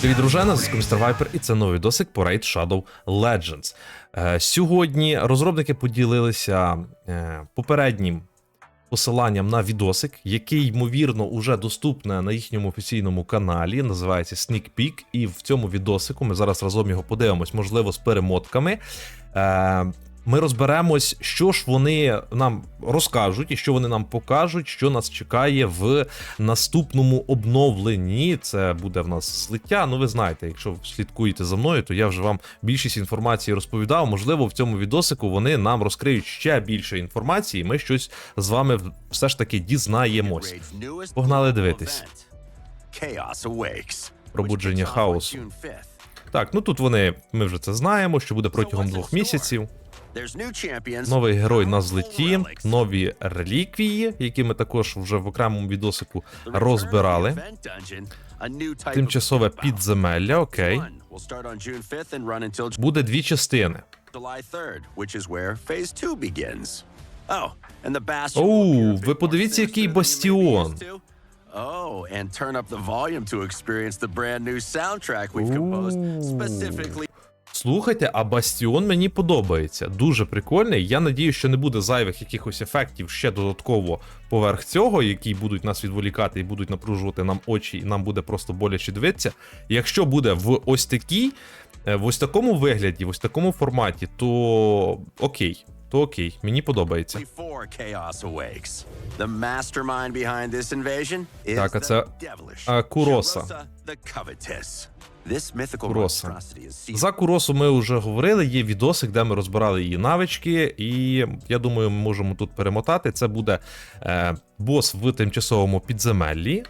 Привіт, дружина, з Mr. Viper, і це новий досик по Raid Shadow Legends. Е, сьогодні розробники поділилися е, попереднім посиланням на відосик, який, ймовірно, уже доступне на їхньому офіційному каналі. Називається Sneak Peek. І в цьому відосику ми зараз разом його подивимось, можливо, з перемотками. Е, ми розберемось, що ж вони нам розкажуть і що вони нам покажуть, що нас чекає в наступному обновленні. Це буде в нас злиття. Ну, ви знаєте, якщо ви слідкуєте за мною, то я вже вам більшість інформації розповідав. Можливо, в цьому відосику вони нам розкриють ще більше інформації. і Ми щось з вами все ж таки дізнаємось. Погнали дивитись. Пробудження хаосу. Так, ну тут вони, ми вже це знаємо, що буде протягом двох місяців. Новий герой на злеті, нові реліквії, які ми також вже в окремому відосику розбирали. Тимчасове підземелля, окей. Буде дві частини. Оу, ви подивіться, який бастіон. Oh, and turn up the volume to experience the brand new soundtrack we've composed specifically Слухайте, а бастіон мені подобається. Дуже прикольний. Я надію, що не буде зайвих якихось ефектів ще додатково поверх цього, які будуть нас відволікати і будуть напружувати нам очі, і нам буде просто боляче дивитися. Якщо буде в ось такій, е, в ось такому вигляді, в ось такому форматі, то окей. То окей, мені подобається. Так, а це, а, Куроса. Куроса. За Куросу ми вже говорили, є відосик, де ми розбирали її навички, і я думаю, ми можемо тут перемотати. Це буде е, бос в тимчасовому підземеллі.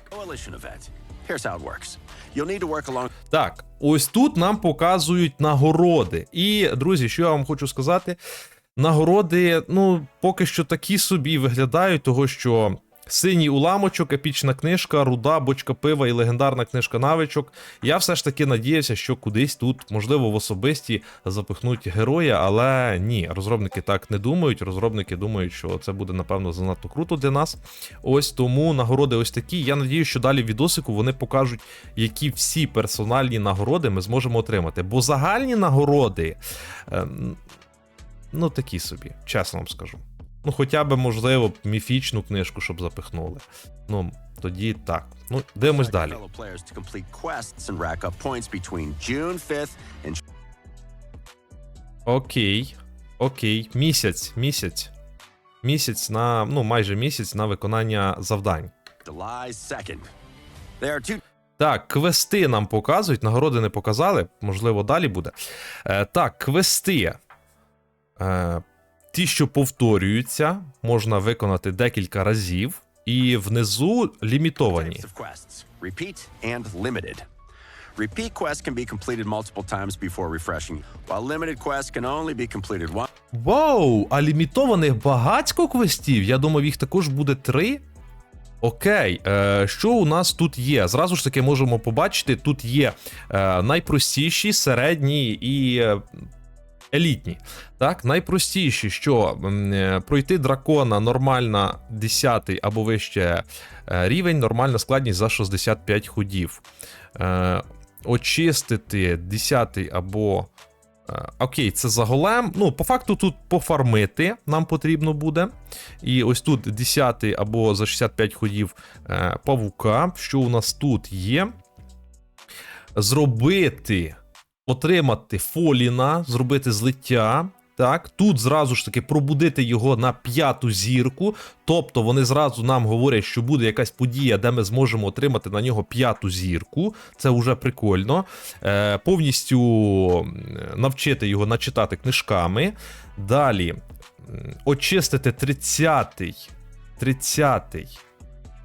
Так, ось тут нам показують нагороди. І, друзі, що я вам хочу сказати? Нагороди, ну, поки що такі собі виглядають, того що синій уламочок, епічна книжка, руда, бочка пива і легендарна книжка навичок. Я все ж таки надіявся, що кудись тут, можливо, в особисті запихнуть героя, але ні, розробники так не думають. Розробники думають, що це буде, напевно, занадто круто для нас. Ось тому нагороди ось такі. Я надію, що далі в відосику вони покажуть, які всі персональні нагороди ми зможемо отримати. Бо загальні нагороди. е, Ну, такі собі, чесно вам скажу. Ну, хоча б, можливо, міфічну книжку, щоб запихнули. Ну, тоді так. Ну, дивимось далі. fellow players to complete quests and rack up points between June 5th and Окей. Окей. Місяць, місяць. Місяць на. Ну, майже місяць на виконання завдань. July 2nd. There are two Так, квести нам показують, нагороди не показали, можливо, далі буде. Е, так, квести. Е, ті, що повторюються, можна виконати декілька разів, і внизу лімітовані. Repeat quests can be completed multiple times before refreshing, while limited quests can only be completed once. Вау! А лімітованих багатько квестів. Я думав, їх також буде три. Окей, е, що у нас тут є? Зразу ж таки можемо побачити, тут є е, найпростіші, середні і е, елітні. Так, найпростіші, що е, пройти дракона нормальна 10 або вище е, рівень, нормальна складність за 65 ходів. Е, очистити 10 або. Окей, це за голем. Ну, по факту тут пофармити нам потрібно буде. І ось тут 10 або за 65 ходів павука. Що у нас тут є? Зробити, отримати фоліна, зробити злиття. Так, тут зразу ж таки пробудити його на п'яту зірку. Тобто вони зразу нам говорять, що буде якась подія, де ми зможемо отримати на нього п'яту зірку. Це вже прикольно. Е, повністю навчити його начитати книжками. Далі очистити 30-й. 30-й.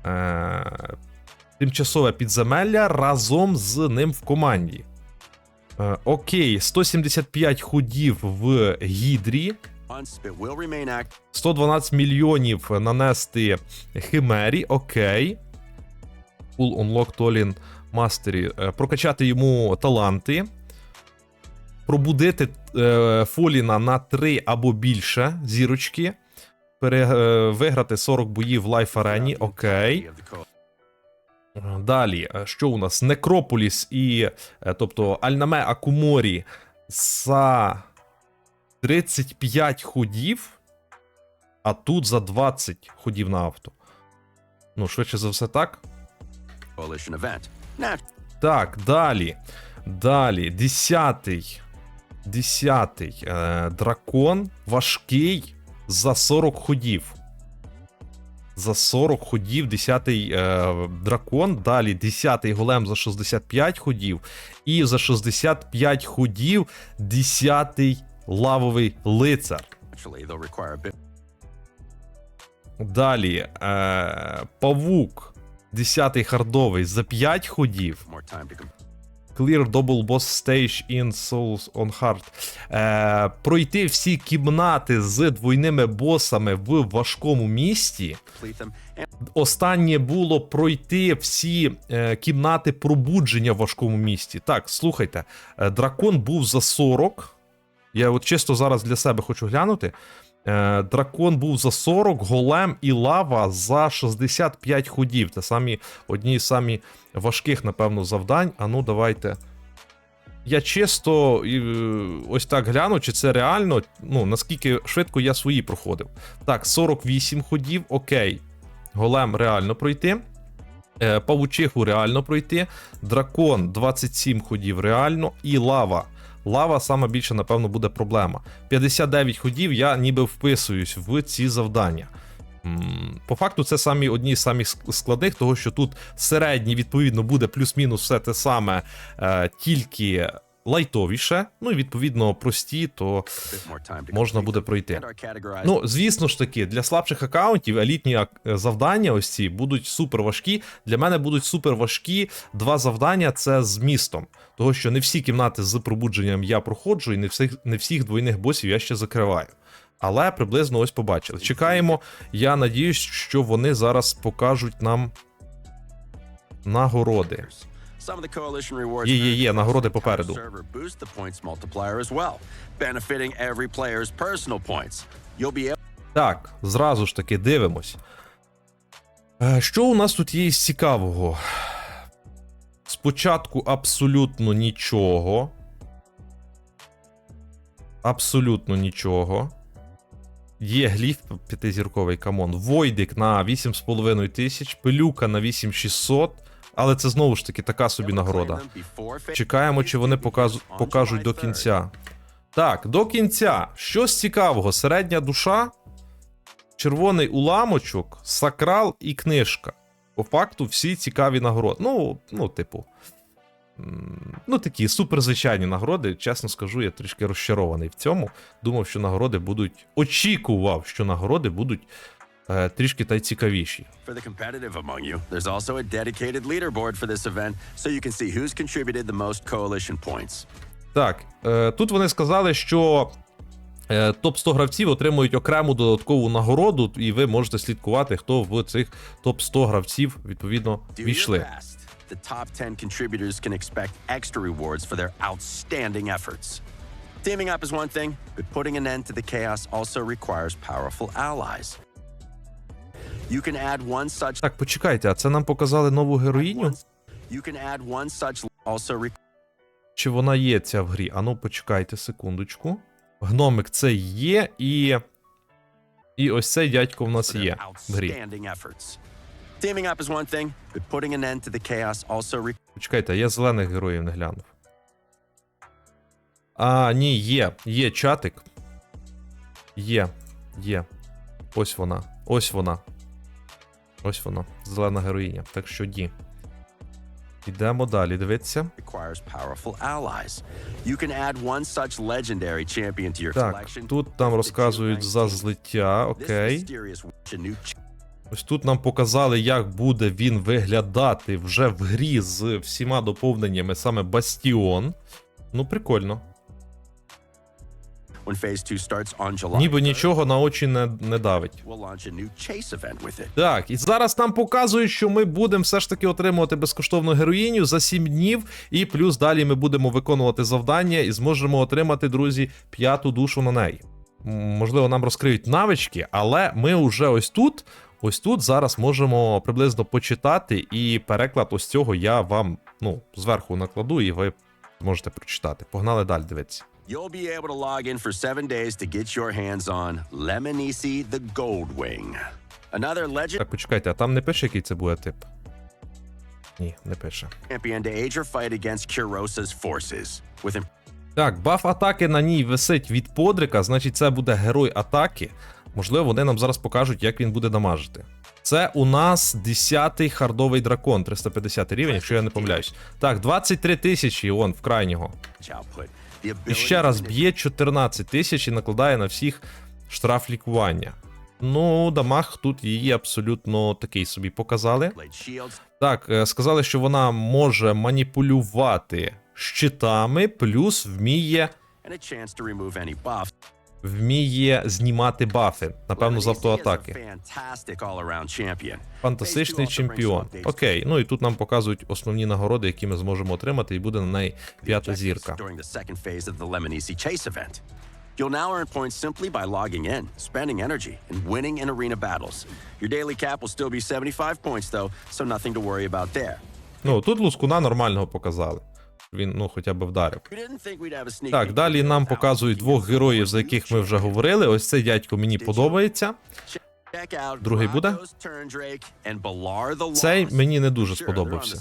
Е, тимчасове підземелля разом з ним в команді. Е, окей, 175 ходів в гідрі. Once it will remain active 112 мільйонів нанести химері, окей. Full Unlock Толін Мастері. Прокачати йому таланти. Пробудити е, Фоліна на 3 або більше зірочки. пере, е, виграти 40 боїв в лайф арені. Окей. Далі, е, що у нас? Некрополіс і, е, тобто Альнаме Акуморі за 35 ходів, а тут за 20 ходів на авто. Ну, швидше за все, так. Так, далі. Далі. Десятий. Десятий. Е, дракон важкий за 40 ходів. За 40 ходів 10-й е, дракон. Далі 10-й голем за 65 ходів. І за 65 ходів 10-й лавовий лицар. Далі е, павук. 10-й хардовий за 5 ходів. Clear double boss stage in Souls on Heart. Е, пройти всі кімнати з двойними босами в важкому місті. Останнє було пройти всі е, кімнати пробудження в важкому місті. Так, слухайте, е, дракон був за 40. Я от чисто зараз для себе хочу глянути. Е, дракон був за 40, голем і лава за 65 ходів. Це самі одні з самі важких, напевно, завдань. А ну, давайте. Я чисто е, ось так гляну, чи це реально, ну, наскільки швидко я свої проходив. Так, 48 ходів, окей. Голем реально пройти. Е, Павучиху реально пройти. Дракон 27 ходів реально. І лава. Лава саме більше, напевно, буде проблема. 59 ходів я ніби вписуюсь в ці завдання. По факту, це самі одні з самих складних, того що тут середній, відповідно, буде плюс-мінус все те саме, е, тільки лайтовіше. Ну і відповідно прості, то можна буде пройти. Ну, звісно ж таки, для слабших аккаунтів елітні е, завдання ось ці будуть супер важкі. Для мене будуть супер важкі два завдання це з містом. Того, що не всі кімнати з пробудженням я проходжу, і не всіх, не всіх двойних босів я ще закриваю. Але приблизно ось побачили. Чекаємо. Я надіюсь, що вони зараз покажуть нам нагороди. Є, є, є, нагороди попереду. Так, зразу ж таки дивимось. Е, Що у нас тут є із цікавого? Спочатку абсолютно нічого. Абсолютно нічого. Є гліф п'ятизірковий камон. Войдик на 8,5 тисяч, пилюка на 8600. Але це знову ж таки така собі нагорода. Чекаємо, чи вони покажу, покажуть до кінця. Так, до кінця. Щось цікавого. Середня душа, червоний уламочок, сакрал і книжка. По факту, всі цікаві нагороди. Ну, ну, типу. Ну, такі суперзвичайні нагороди. Чесно скажу, я трішки розчарований в цьому. Думав, що нагороди будуть. Очікував, що нагороди будуть трішки та й цікавіші. For the competitive among you, there's also a dedicated leaderboard for this event, so you can see who's contributed the most coalition points. Так, е, тут вони сказали, що е, топ 100 гравців отримують окрему додаткову нагороду, і ви можете слідкувати, хто в цих топ 100 гравців відповідно війшли. The top 10 contributors can expect extra rewards for their outstanding efforts. Teaming up is one thing, but putting an end to the chaos also requires powerful allies. You can add one such Так, почекайте, а це нам показали нову героїню? You can add one such also Чи вона є ця в грі? Ану, почекайте секундочку. Гномик це є, і. І ось цей дядько в нас є в грі. Teaming up is one thing, but putting an end to the chaos also Почекайте, я зелених героїв не глянув. А, ні, є. Є чатик. Є. Є. Ось вона. Ось вона. Ось вона. Зелена героїня. Так що ді. Ідемо далі, дивіться. Так, тут нам розказують за злиття, окей. Ось тут нам показали, як буде він виглядати вже в грі з всіма доповненнями, саме Бастіон. Ну, прикольно. Ніби нічого на очі не, не давить. Так, і зараз нам показують, що ми будемо все ж таки отримувати безкоштовну героїню за 7 днів, і плюс далі ми будемо виконувати завдання і зможемо отримати, друзі, п'яту душу на неї. можливо, нам розкриють навички, але ми вже ось тут, ось тут зараз можемо приблизно почитати, і переклад ось цього я вам ну, зверху накладу, і ви зможете прочитати. Погнали далі, дивитися. You'll be able to log in for seven days to get your hands on Lemonisi the Goldwing. Another legend Так, почекайте, а там не пише, який це буде тип? Ні, не пише. champion to age your fight against Kurosa's forces. With him Так, баф атаки на ній висить від подрика, значить, це буде герой атаки. Можливо, вони нам зараз покажуть, як він буде дамажити. Це у нас 10-й хардовий дракон, 350 рівень, якщо я не помиляюсь. Так, 23 тисячі, он в крайнього. output, І ще раз б'є 14 тисяч і накладає на всіх штраф лікування. Ну, дамаг тут її абсолютно такий собі показали. Так, е, сказали, що вона може маніпулювати щитами, плюс вміє, вміє знімати бафи, напевно, з автоатаки. Фантастичний чемпіон. Окей, ну і тут нам показують основні нагороди, які ми зможемо отримати, і буде на неї п'ята зірка. You'll now earn points simply by logging in, spending energy, and winning in arena battles. Your daily cap will still be 75 points, though, so nothing to worry about there. Ну, тут лускуна нормального показали. Він, ну, хоча б вдарив. Так, далі нам показують двох героїв, за яких ми вже говорили. Ось цей дядько мені подобається. Другий буде? Цей мені не дуже сподобався.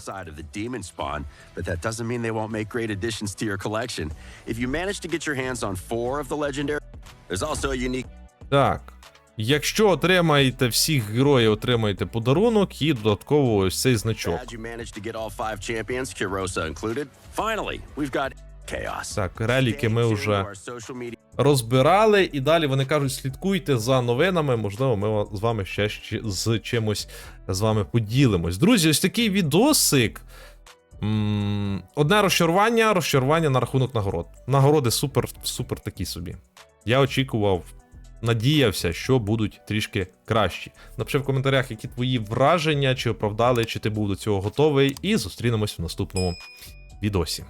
Так. Якщо отримаєте всіх героїв, отримаєте подарунок і додатково ось цей значок. Так, реліки ми вже розбирали, і далі вони кажуть, слідкуйте за новинами. Можливо, ми з вами ще з чимось з вами поділимось. Друзі, ось такий відосик. Одне розчарування, розчарування на рахунок нагород. Нагороди супер, супер такі собі. Я очікував, надіявся, що будуть трішки кращі. Напиши в коментарях, які твої враження, чи оправдали, чи ти був до цього готовий, і зустрінемось в наступному відосі.